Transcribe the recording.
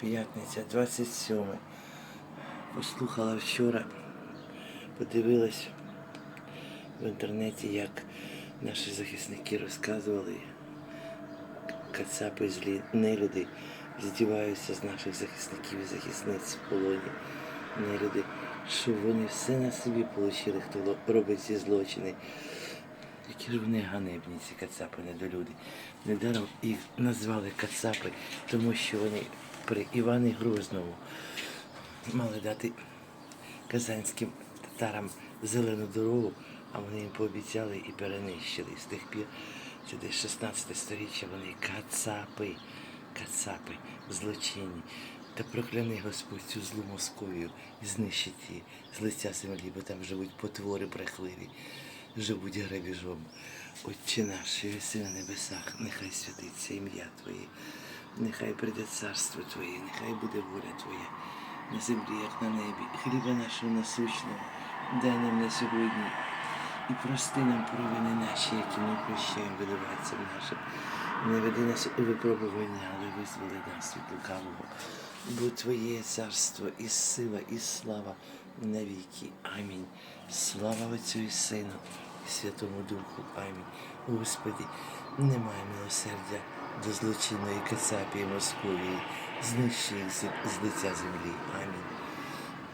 П'ятниця, 27. Послухала вчора, подивилась в інтернеті, як наші захисники розказували, кацапи злі нелюди здіваються з наших захисників і захисниць в полоні. Нелюди, що вони все на собі отримали, хто робить ці злочини. Які ж вони ганебні, ці кацапи недолюди. Недаром їх назвали кацапи, тому що вони при Івані Грозному мали дати казанським татарам зелену дорогу, а вони їм пообіцяли і перенищили. З тих пір, це десь 16 сторіччя, вони кацапи, кацапи, злочинні. Та прокляни Господь цю злу Московію і знищить її з лиця землі, бо там живуть потвори брехливі, живуть грабіжом. Отче наш, що єси на небесах, нехай святиться ім'я Твоє, нехай прийде царство Твоє, нехай буде воля Твоя на землі, як на небі. Хліба нашого насущного дай нам на сьогодні. І прости нам провини наші, які ми прощаємо винуватцям нашим. Не веди нас у випробування, але визволи нас від лукавого. Бо Твоє царство і сила, і слава навіки. Амінь. Слава Отцю і Сину, і Святому Духу. Амінь. Господи, немає милосердя до злочинної Кацапії Московії. Знищи з лиця землі. Амінь.